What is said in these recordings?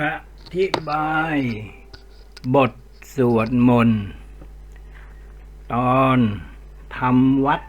อธิบาย บทสวดมนต์ตอนทำวัด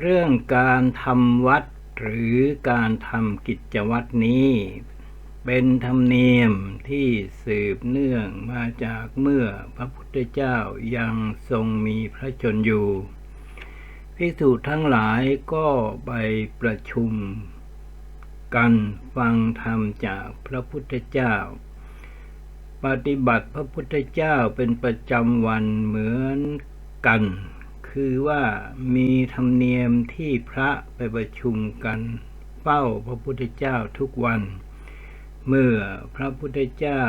เรื่องการทำวัดหรือการทำกิจวัตรนี้ เป็นธรรมเนียมที่สืบเนื่องมาจากเมื่อพระพุทธเจ้ายังทรงมีพระชนอยู่ภิกษุทั้งหลายก็ไปประชุม กันฟังธรรมจากพระพุทธเจ้า ปฏิบัติพระพุทธเจ้าเป็นประจำวันเหมือนกัน คือว่ามีธรรมเนียมที่พระไปประชุมกันเฝ้าพระพุทธเจ้าทุกวัน เมื่อพระพุทธเจ้า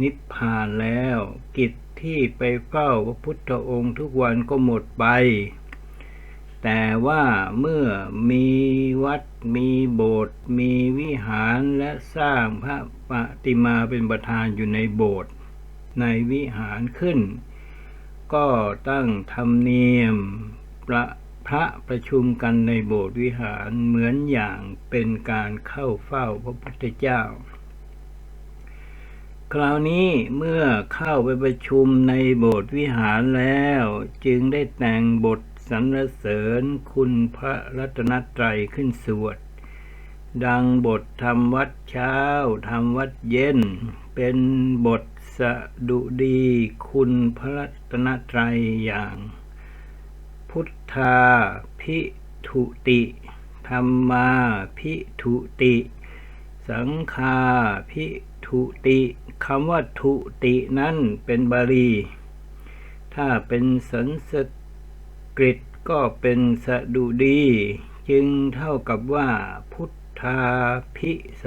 นิพพานแล้วกิจที่ไปเฝ้าพระพุทธองค์ทุกวันก็หมดไป แต่ว่าเมื่อมี วัด มีโบสถ์ มีวิหารและสร้างพระปฏิมาเป็นประธานอยู่ในโบสถ์ในวิหารขึ้น ก็ตั้งธรรมเนียมประพระประชุมกันในโบสถ์วิหารเหมือนอย่างเป็นการเข้าเฝ้าพระพุทธเจ้า คราวนี้เมื่อเข้าไปประชุมในโบสถ์วิหารแล้ว จึงได้แต่งบท สรรเสริญคุณพระรัตนตรัยขึ้นสวด ดังบททำวัดเช้าทำวัดเย็น เป็นบทสดุดีคุณพระรัตนตรัยอย่าง พุทธาพิทุติธรรมาพิทุติ สังฆาพิทุติคำว่าทุตินั้นเป็นบาลี ถ้าเป็นสันส กฤตก็เป็นสดุดี จึงเท่ากับว่าพุทธาพิส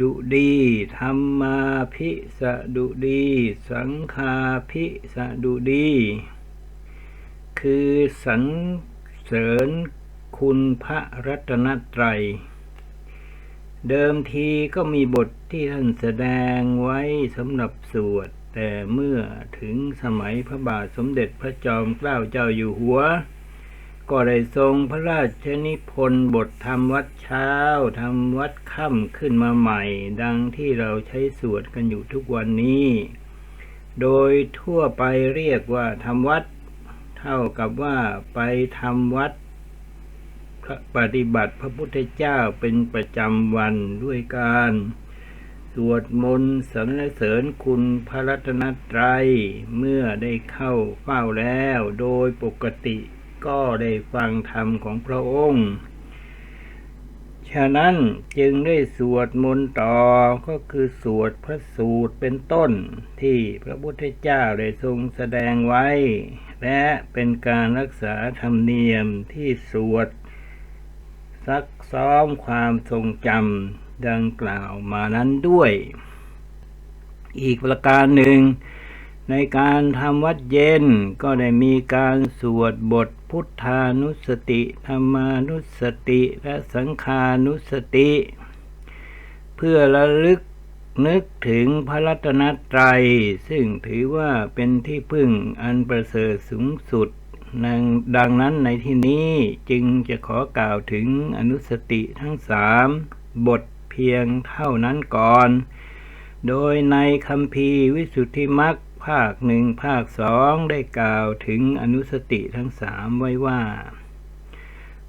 ดุดีธรรมาพิสดุดี สังฆาพิสดุดี คือสรรเสริญคุณพระรัตนตรัย เดิมทีก็มีบทที่ท่านแสดงไว้สำหรับสวด แต่เมื่อถึงสมัยพระบาทสมเด็จพระจอมเกล้าเจ้าอยู่หัว ก็ได้ทรงพระราชนิพนธ์บทธรรมวัดเช้าทำวัดค่ำขึ้นมาใหม่ ดังที่เราใช้สวดกันอยู่ทุกวันนี้ โดยทั่วไปเรียกว่าทำวัด เท่ากับว่าไปทำวัดปฏิบัติพระพุทธเจ้าเป็นประจำวันด้วยการ สวดมนต์สรรเสริญคุณพระรัตนตรัย เมื่อได้เข้าเฝ้าแล้ว โดยปกติก็ได้ฟังธรรมของพระองค์ ฉะนั้นจึงได้สวดมนต์ต่อก็คือสวดพระสูตรเป็นต้นที่พระพุทธเจ้าได้ทรงแสดงไว้ และเป็นการรักษาธรรมเนียมที่สวดซักซ้อมความทรงจำ ดังกล่าวมานั้นด้วย อีกประการหนึ่ง ในการทำวัดเย็นก็ได้มีการสวดบทพุทธานุสติธรรมานุสติและสังขานุสติ เพื่อระลึกนึกถึงพระรัตนตรัย ซึ่งถือว่าเป็นที่พึ่งอันประเสริฐสูงสุดดังนั้นในที่นี้จึงจะขอกล่าวถึงอนุสติทั้งสามบท พียงเท่านั้นก่อน โดยในคำพีร์วิสุทธิมักภาคหนึ่งภาคสองได้กล่าวถึงอนุสติทั้งสามไว้ว่า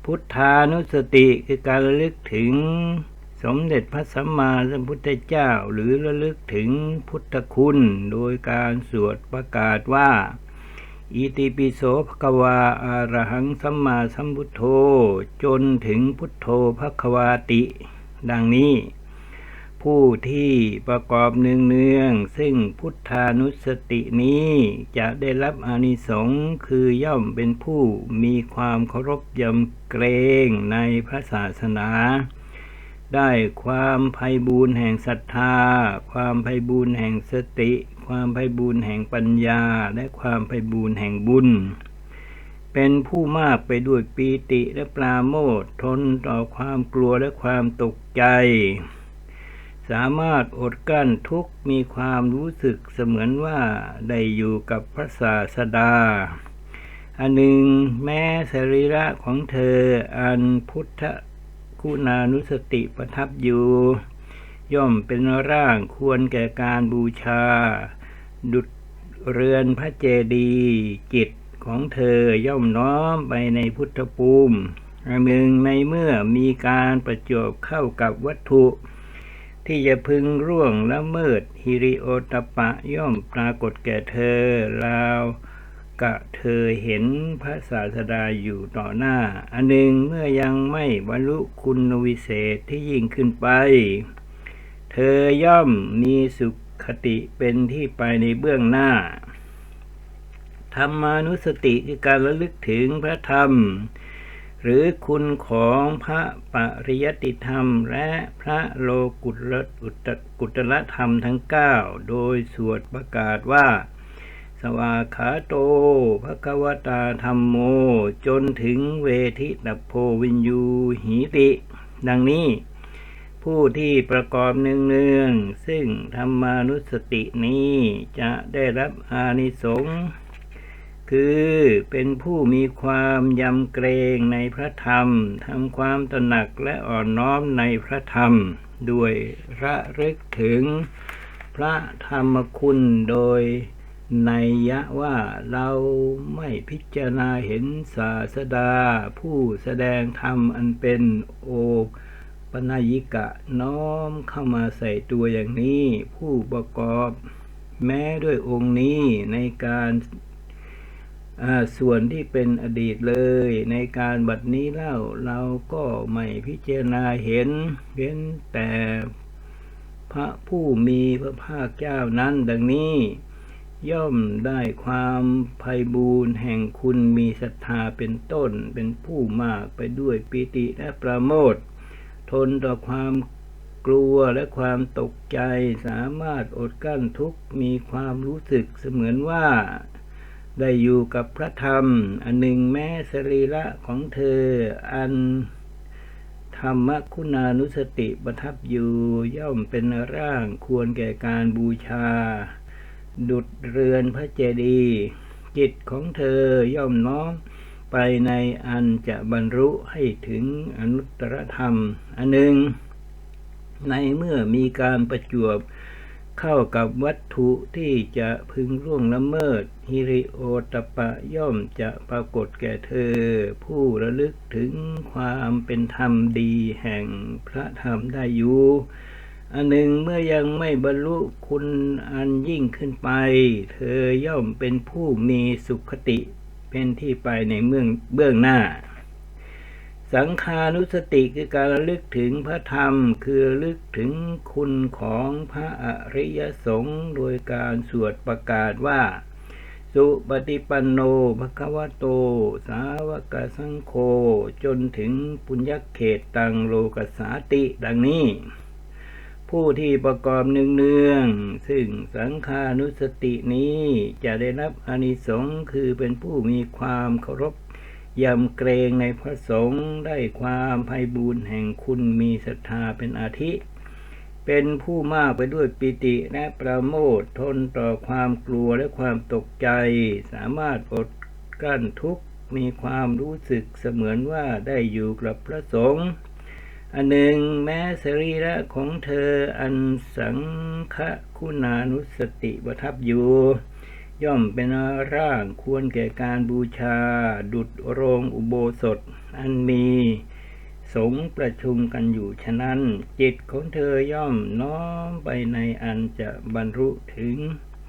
พุทธานุสติคือการระลึกถึงสมเด็จพระสัมมาสัมพุทธเจ้าหรือระลึกถึงพุทธคุณ โดยการสวดประกาศว่า อิติปิโสภควาอารหังสัมมาสัมพุทโธ จนถึงพุทโธภควาติ ดังนี้ ผู้ที่ประกอบเนืองเนืองซึ่งพุทธานุสตินี้จะได้รับอนิสงส์คือย่อมเป็นผู้มีความเคารพยำเกรงในพระศาสนาได้ความไพ่บูรณ์แห่งศรัทธา ความไพ่บูรณ์แห่งสติ ความไพ่บูรณ์แห่งปัญญา และความไพ่บูรณ์แห่งบุญ เป็นผู้มากไปด้วยปีติและปราโมททนต่อความกลัวและความตกใจ สามารถอดกั้นทุกมีความรู้สึกเสมือนว่าได้อยู่กับพระศาสดา อันหนึ่งแม้สรีระของเธออันพุทธคุณานุสติประทับอยู่ ย่อมเป็นร่างควรแก่การบูชา ดุจเรือนพระเจดีย์จิต ของเธอย่อมน้อมไปในพุทธภูมิอันหนึ่งในเมื่อมีการประจบเข้ากับวัตถุ ที่จะพึงร่วงละเมิดฮิริโอตปะย่อมปรากฏแก่เธอราวกะเธอเห็นพระศาสดาอยู่ต่อหน้า อันหนึ่งเมื่อยังไม่บรรลุคุณวิเศษที่ยิ่งขึ้นไป เธอย่อมมีสุขคติเป็นที่ไปในเบื้องหน้า ธรรมานุสติคือการระลึกถึงพระธรรม หรือคุณของพระปริยติธรรม และพระโลกุตระอุตกุตละธรรมทั้งเก้าโดยสวดประกาศว่า สวากขาโตภควตาธรรมโม จนถึงเวทิตโพวินยูหีติ ดังนี้ผู้ที่ประกอบเนืองๆซึ่งธรรมานุสตินี้จะได้รับอานิสงส์ คือเป็นผู้มีความยำเกรงในพระธรรมทำความตระหนักและอ่อนน้อมในพระธรรม ด้วยระลึกถึงพระธรรมคุณโดยในยะว่าเราไม่พิจารณาเห็นศาสดา ผู้แสดงธรรมอันเป็นโอปนายิกะน้อมเข้ามาใส่ตัวอย่างนี้ ผู้ประกอบ แม้ด้วยองค์นี้ในการ ส่วนที่เป็นอดีตเลยในการบัดนี้เล่าเราก็ไม่พิจารณาเห็นเว้นแต่พระผู้มีพระภาคเจ้านั้นดังนี้ ย่อมได้ความไพบูรณ์แห่งคุณมีศรัทธาเป็นต้นเป็นผู้มากไปด้วยปิติและประโมท ทนต่อความกลัวและความตกใจสามารถอดกั้นทุกมีความรู้สึกเสมือนว่า ได้อยู่กับพระธรรม อันหนึ่งแม้สรีระของเธอ อันธรรมคุณานุสติประทับอยู่ย่อมเป็นร่างควรแก่การบูชา ดุดเรือนพระเจดีย์จิตของเธอย่อมน้อมไปในอันจะบรรลุให้ถึงอนุตตรธรรม อันหนึ่งในเมื่อมีการประจวบ เข้ากับวัตถุที่จะพึงร่วงละเมิด ฮิริโอตปปะย่อมจะปรากฏแก่เธอ ผู้ระลึกถึงความเป็นธรรมดีแห่งพระธรรมได้อยู่อันหนึ่งเมื่อยังไม่บรรลุคุณอันยิ่งขึ้นไป เธอย่อมเป็นผู้มีสุขติเป็นที่ไปในเมืองเบื้องหน้า สังขานุสติคือการระลึกถึงพระธรรม คือลึกถึงคุณของพระอริยสงฆ์โดยการสวดประกาศว่า สุปฏิปันโนภควโต สาวกสังโฆจนถึงปุญญเขตตังโลกสาติดังนี้ ผู้ที่ประกอบเนืองๆซึ่งสังขานุสตินี้จะได้รับอนิสงส์คือเป็นผู้มีความเคารพ ยำเกรงในพระสงฆ์ได้ความไพบูรณ์แห่งคุณมีศรัทธาเป็นอาทิ เป็นผู้มากไปด้วยปิติและประโมททนต่อความกลัวและความตกใจ สามารถอดกั้นทุกข์มีความรู้สึกเสมือนว่าได้อยู่กับพระสงฆ์อันหนึ่งแม้สรีระของเธออันสังฆคุณานุสติประทับอยู่ ย่อมเป็นร่างควรแก่การบูชา ดุจโรงอุโบสถ อันมีสงประชุมกันอยู่ฉะนั้น จิตของเธอย่อมน้อมไปในอันจะบรรลุถึง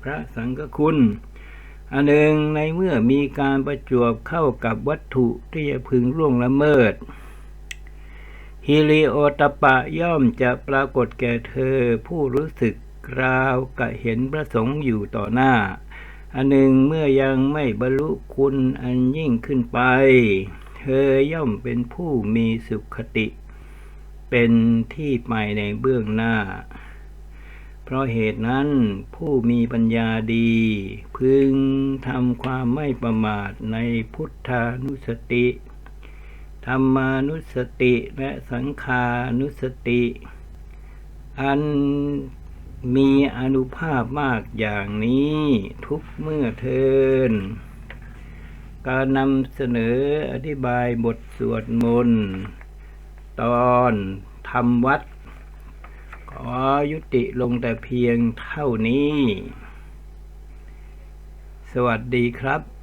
พระสังฆคุณ อันหนึ่งในเมื่อมีการประจวบเข้ากับวัตถุที่จะพึงล่วงละเมิดฮิริโอตปปะย่อมจะปรากฏแก่เธอผู้รู้สึกราวกะเห็นพระสงฆ์อยู่ต่อหน้า อันหนึ่งเมื่อยังไม่บรรลุคุณอันยิ่งขึ้นไป เธอย่อมเป็นผู้มีสุขติ เป็นที่ไปในเบื้องหน้า เพราะเหตุนั้นผู้มีปัญญาดี พึงทำความไม่ประมาทในพุทธานุสติธรรมานุสติและสังขานุสติ อัน มีอนุภาพมากอย่างนี้ทุกเมื่อเทิน การนำเสนออธิบายบทสวดมนต์ตอนทำวัด ขอยุติลงแต่เพียงเท่านี้ สวัสดีครับ